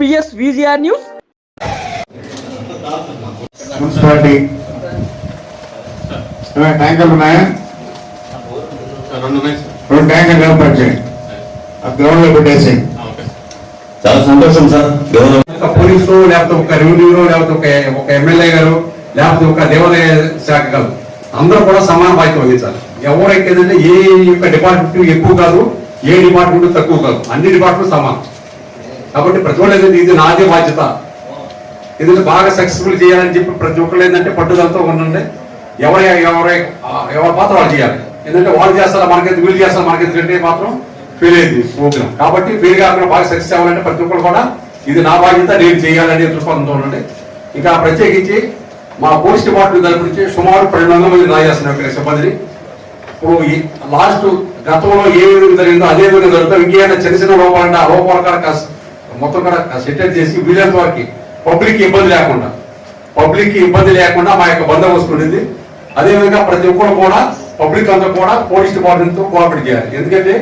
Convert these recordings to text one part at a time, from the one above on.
PS VGR news. Municipality. ఏమైనా ట్యాంకర్లు ఉన్నాయా? రెండు ఉన్నాయి సార్. రెండు ట్యాంకర్లు ఏర్పాటు చేయండి. ఆ గ్రౌండ్లో పెట్టేసి చాలా సంతోషం సార్. ఒక పోలీసు లేకపోతే ఒక రెవెన్యూ లేకపోతే ఒక ఒక ఎమ్మెల్యే గారు లేకపోతే ఒక దేవాలయ శాఖ గారు అందరూ కూడా సమాన బాధ్యత వహించాలి ఎవరైతే ఏంటంటే ఏ యొక్క డిపార్ట్మెంట్ ఎక్కువ కాదు ఏ డిపార్ట్మెంట్ తక్కువ కాదు. అన్ని డిపార్ట్మెంట్ సమానం. కాబట్టి ప్రతి ఒక్కరు ఇది నాదే బాధ్యత. ఎందుకంటే బాగా సక్సెస్ఫుల్ చేయాలని చెప్పి ప్రతి ఒక్కరు ఏంటంటే పట్టుదలతో ఉండండి. ఎవరి ఎవరి ఎవరి పాత్ర వాళ్ళు చేయాలి. ఎందుకంటే వాళ్ళు చేస్తారా మనకైతే వీళ్ళు చేస్తారా మనకైతే కంటే మాత్రం ఫెయిల్ అయింది ప్రోగ్రామ్ కాబట్టి ఫెయిల్ కాకుండా బాగా సక్సెస్ అవ్వాలంటే ప్రతి ఒక్కరు కూడా ఇది నా బాధ్యత నేను చేయాలని దృక్పథంతో ఉండండి. ఇంకా ప్రత్యేకించి మా పోస్ట్ డిపార్ట్మెంట్ తరపు నుంచి సుమారు పన్నెండు వందల మంది రాజేస్తున్నారు సిబ్బందిని. ఇప్పుడు ఈ లాస్ట్ గతంలో ఏ విధంగా జరిగిందో అదే విధంగా జరుగుతాం ఇంకేమైనా చిన్న చిన్న లోపాలంటే ఆ లోపాల కాడ కాస్త మొత్తం కూడా సెటిల్ చేసి వీలైనంత వరకు పబ్లిక్ ఇబ్బంది లేకుండా పబ్లిక్ ఇబ్బంది లేకుండా మా యొక్క బందోబస్తు ఉండింది అదేవిధంగా ప్రతి ఒక్కరు కూడా పబ్లిక్ అంతా కూడా పోలీస్ డిపార్ట్మెంట్తో కోఆపరేట్ చేయాలి. ఎందుకంటే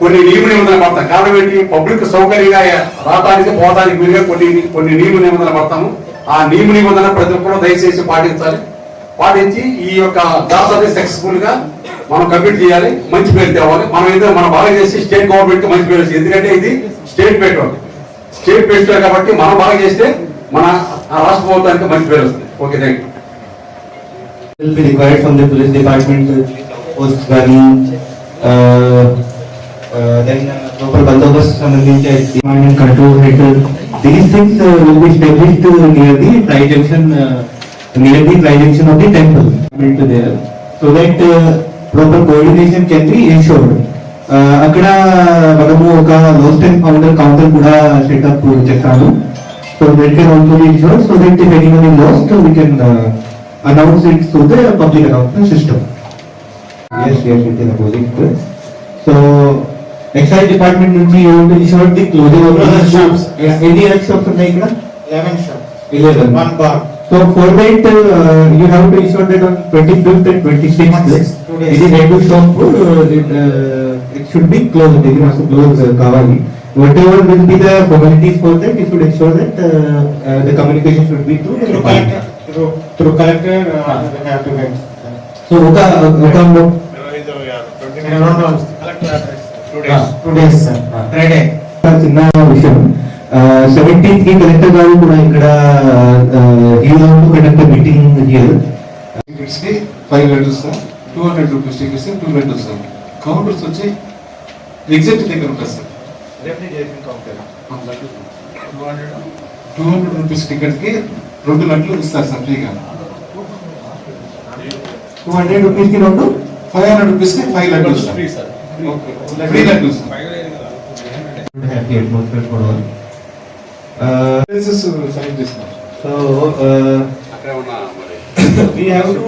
కొన్ని నియమ నిబంధనలు పడతాం. కారణం ఏంటి? పబ్లిక్ సౌకర్యంగా రావడానికి పోవడానికి వీలుగా కొన్ని కొన్ని నియమ నిబంధనలు పడతాము. ఆ నియమ నిబంధన ప్రతి ఒక్కరు దయచేసి పాటించాలి. పాటించి ఈ యొక్క జాబ్స్ సక్సెస్ఫుల్గా సక్సెస్ఫుల్గా మనం కంప్లీట్ చేయాలి. మంచి పేరు తేవాలి. మనం ఏదో మనం బాగా చేసి స్టేట్ గవర్నమెంట్ మంచి పేరు ఎందుకంటే ఇది స్టేట్ పెట్రోల్ స్టేట్ పెట్రోల్ కాబట్టి మనం బాగా చేస్తే మన ఆ రాష్ట్ర ప్రభుత్వానికి మంచి పేరు వస్తుంది okay thank you will be required from the police department, post గానీ then proper బందోబస్తు సంబంధించి demand and control head. These things uh, will be established uh, near the tri junction, uh, near the tri junction of the temple. Into there, so that uh, proper coordination can be ensured. Uh, అక్కడ మనము ఒక lost and founder counter కూడా setup చేస్తాము so that can also be ensured so that if anyone is lost we can uh, announce it through the public announcement system. Yes, yes, within the project. So, excise department నుంచి you want to ensure the closure of Other the shops. Yeah, any other shops ఉన్నాయి ఇక్కడ? Eleven shop, Eleven. one bar. So for that, uh, you have to ensure that on twenty-fifth and twenty-sixth, 26th, two days. it is head to shop, uh, it, uh, it should be closed, it must close uh, కావాలి. Whatever will be the formalities for that, you should ensure that uh, uh, the communication should be through Through collector, through, through collector, uh, we have to get. So sir. Ah. Friday. చిన్న విషయం సెవెంటీన్త్కి collector గారు కూడా ఇక్కడ conduct meeting here టికెట్స్కి five letters sir two hundred rupees tickets two letters sir counters వచ్చి exit దగ్గర ఉంటుంది sir. Two hundred rupees టికెట్కి రెండు లెట్లు ఇస్తారు సార్ ఫ్రీగా. టూ హండ్రెడ్ రూపీస్కి రెండు ఫైవ్ హండ్రెడ్ రూపీస్కి five letters free letters happy atmosphere all select చేస్తున్నారు సో వి హావ్ టు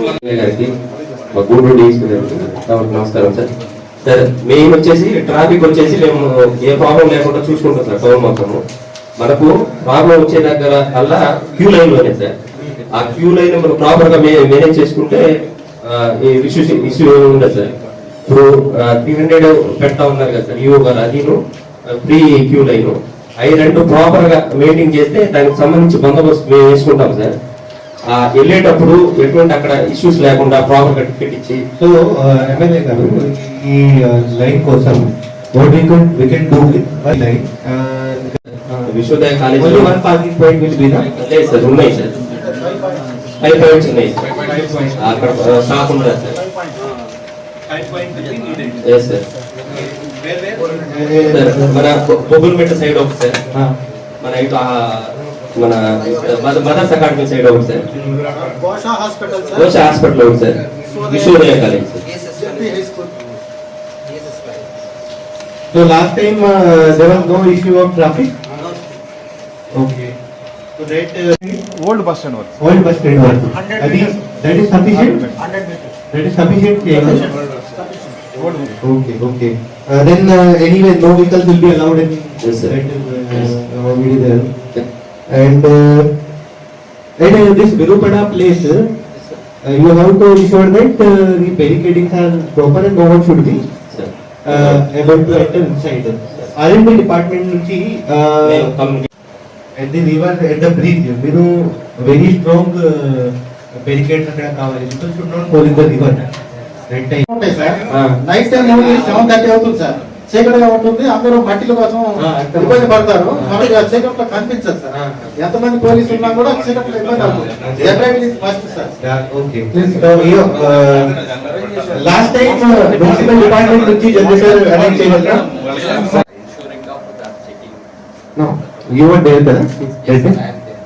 కాబట్టి నమస్కారం సార్ సార్ మేము వచ్చేసి ట్రాఫిక్ వచ్చేసి మేము ఏ ప్రాబ్లం లేకుండా చూసుకుంటాం సార్ టౌన్ మొత్తము. మనకు ప్రాబ్లం వచ్చే దగ్గర అలా క్యూ లైన్లోనే సార్. ఆ క్యూ లైన్ మనం ప్రాపర్గా మేనేజ్ చేసుకుంటే ఇష్యూస్ ఈ ఇష్యూ ఇష్యూ ఉండదు సార్. ఇప్పుడు త్రీ హండ్రెడ్ పెడతా ఉన్నారు కదా సార్ ఈఓ గారు అదిను ఫ్రీ క్యూ లైన్ అవి రెండు ప్రాపర్గా మెయింటైన్ చేస్తే దానికి సంబంధించి బందోబస్తు మేము వేసుకుంటాం సార్. వెళ్ళేటప్పుడు ఎటువంటి అక్కడ ఇష్యూస్ లేకుండా ప్రాపర్గా టికెట్ ఇచ్చి. సో ఎమ్మెల్యే గారు ఈ లైన్ కోసం what we can we can do with line Vishwodaya college only one parking point will be లేదు సార్ ఉన్నాయి సార్ ఫైవ్ పాయింట్స్ ఉన్నాయి సార్ అక్కడ స్టాక్ ఉండదు సార్ ఎస్ సార్ సార్ మన పొగుల్మెట్ట సైడ్ ఒకటి సార్ మన ఇటు ఆ మన మద- మదర్స్ అకాడమీ సైడ్ ఒకటి sir Gosha hospital, sir. Gosha hospital ఒకటి sir Vishwodaya college sir So last time uh, there was no issue of traffic. Okay. So that uh, old bus stand work. Old bus stand work. That is that is sufficient. Hundred meters. That is sufficient. Sufficient. Okay. Okay. Uh, then uh, anyway, no vehicles will be allowed in. Yes, sir. That is uh, yes. already there. Okay. And uh, and uh, this Virupada place. Uh, you have to ensure that uh, the barricading are proper and no one should be uh, able to enter inside. R&D department నుంచి uh, at the river at the bridge మీరు strong uh, barricades అక్కడ కావాలి not fall in the river right time ఉంటాయి sir. Night time only seven thirty అవుతుంది sir చీకటిగా ఉంటుంది అందరూ మట్టిల కోసం. ఇబ్బంది పడతారు మనకి ఆ చీకట్లో కనిపించదు సార్. ఎంతమంది పోలీసులు ఉన్నా కూడా చీకట్లో ఇబ్బంది. అవుతుంది first sir you, uh, last time uh, municipal department నుంచి జనరేటర్ అరేంజ్ చేయగలరా No, you were there కదా that day?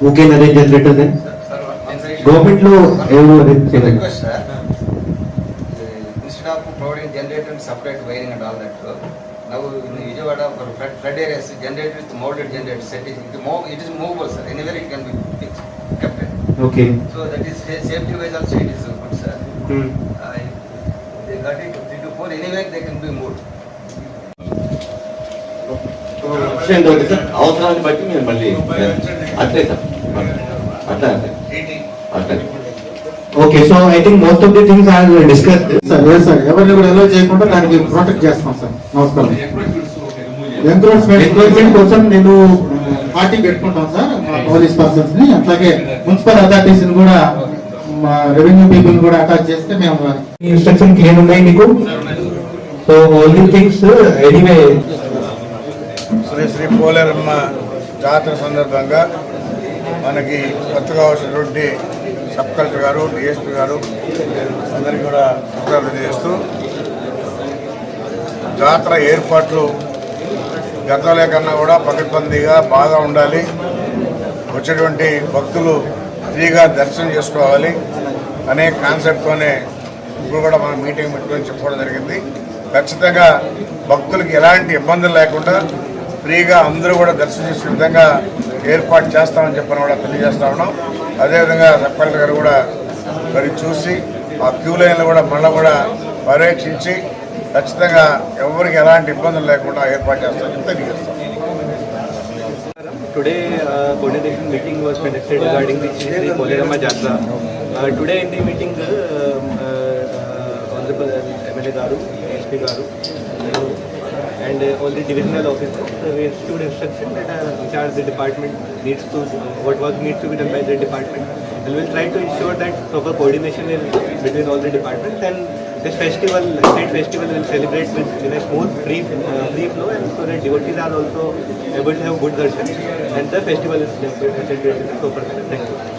Who can arrange generator then? Government లో ఎవరు arrange చేయగలరు? request, sir. Uh, Instead of providing generator and separate wiring and all that, uh, now in Vijayawada for flood flood areas, generator is molded generator set is, it move, it is movable, sir, anywhere it can be fixed, kept. Okay. So that is sa- safety wise also it is good, sir. Hmm. Uh, They got it three to four, anywhere they can be moved. విషయం ఏంటంటే sir అవసరాన్ని బట్టి మీరు మళ్ళీ అట్లే sir అట్లా అట్లే Okay, so I think most of the things are discussed. Sir లేదు సార్ ఎవరిని కూడా ఎలో చేయకుండా దానికి ప్రొటెక్ట్ చేస్తాం సార్ నమస్కారం. ఎంక్రోచ్మెంట్ కోసం నేను పార్టీ పెట్టుకుంటాం సార్ మా పోలీస్ పర్సన్స్ని. అట్లాగే మున్సిపల్ అథారిటీస్ని కూడా మా రెవెన్యూ పీపుల్ కూడా అటాచ్ చేస్తే మేము ఇన్స్ట్రక్షన్ క్లియర్ ఉన్నాయి మీకు? So all the things anyway Shri Shri Poleramma Jatara సందర్భంగా మనకి కొత్తగా వచ్చినటువంటి సబ్ కలెక్టర్ గారు డిఎస్పీ గారు అందరికీ కూడా కృతజ్ఞతలు తెలియజేస్తూ జాతర ఏర్పాట్లు గతంలో కన్నా కూడా పకడ్బందీగా బాగా ఉండాలి. వచ్చేటువంటి భక్తులు ఫ్రీగా దర్శనం చేసుకోవాలి. అనే కాన్సెప్ట్తోనే ఇప్పుడు కూడా మనం మీటింగ్ పెట్టుకొని చెప్పుకోవడం జరిగింది. ఖచ్చితంగా భక్తులకి ఎలాంటి ఇబ్బందులు లేకుండా ఫ్రీగా అందరూ కూడా దర్శనం చేసే విధంగా ఏర్పాటు చేస్తామని చెప్పని కూడా తెలియజేస్తా ఉన్నాం. అదేవిధంగా రెప్పల్ గారు కూడా మరి చూసి ఆ క్యూ లైన్లు కూడా మళ్ళీ కూడా పర్యవేక్షించి ఖచ్చితంగా ఎవరికి ఎలాంటి ఇబ్బందులు లేకుండా ఏర్పాటు చేస్తామని చెప్పి తెలియజేస్తాం today meeting was conducted regarding the Shri today the meeting గారు ఎస్పీ గారు and uh, all the divisional officers, uh, we issued instruction that uh, in charge the department needs to, uh, what work needs to be done by the department. And we'll try to ensure that proper coordination is between all the departments and this festival, state festival will celebrate with in a smooth, free, uh, free flow and so that devotees are also able to have good darshan and the festival is celebrated in proper. Thank you.